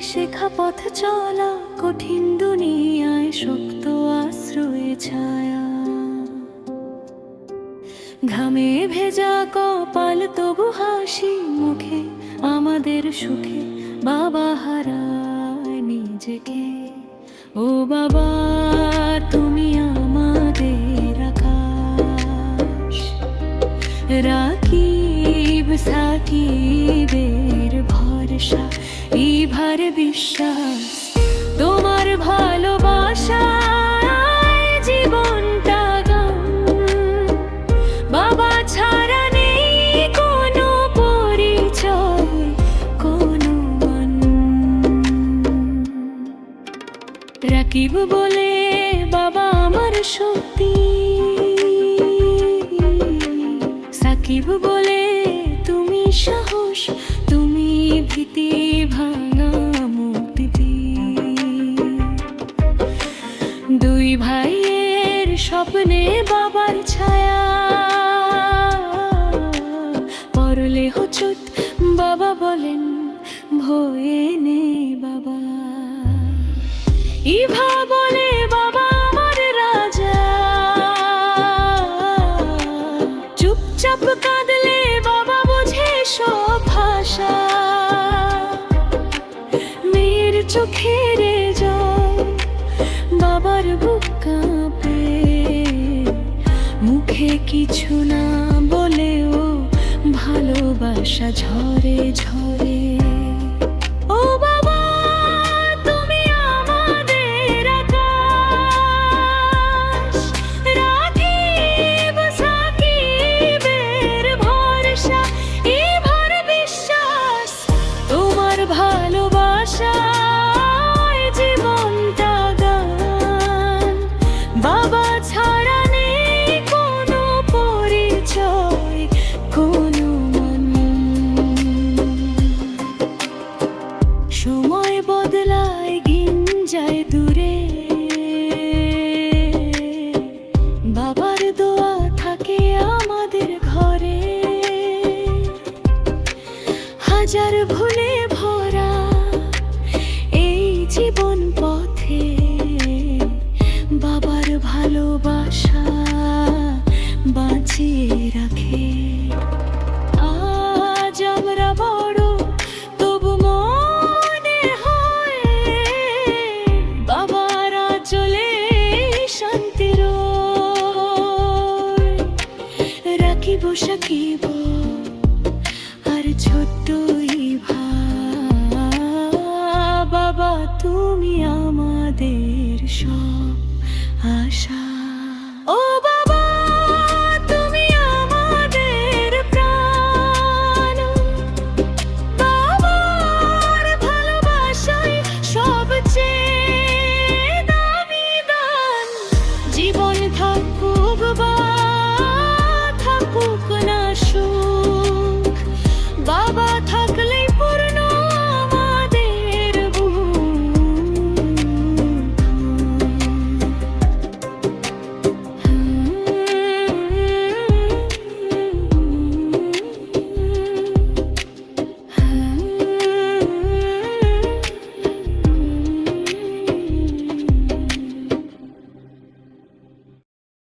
শেখা পথ চলা, কঠিন দুনিয়ায় শক্ত আশ্রয়ে ছায়া। ঘামে ভেজা কপাল, তবু হাসি মুখে, আমাদের সুখে বাবা হারায় নিজেকে। ও বাবা, তুমি আমাদের আকাশ। রাকিব সাকিবের ভরসা ইভার বিশ্বাস, তোমার ভালোবাসায় জীবনটা বাবা ছাড়া নেই কোনো পরিচয়, কোনো রাকিব বলে, বাবা আমার শক্তি সাকিব বলে, তুমি সাহস ভীতি ভাঙা মুক্তি দুই ভাইয়ের স্বপ্নে বাবার ছায়া। পরলে হচুত বাবা বলেন, ভয়ে নে বাবা। ইভা বলে চোখের জল বাবার বুক কাঁপে। মুখে কিছু না বলেও ভালোবাসা ঝরে ঝরে। হাজার ভুলে ভরা এই জীবন পথে বাবার ভালোবাসা বাঁচিয়ে রাখে। আজ আমরা বড়, তবু মনে হয় বাবারা চলে শান্তির সব আশা।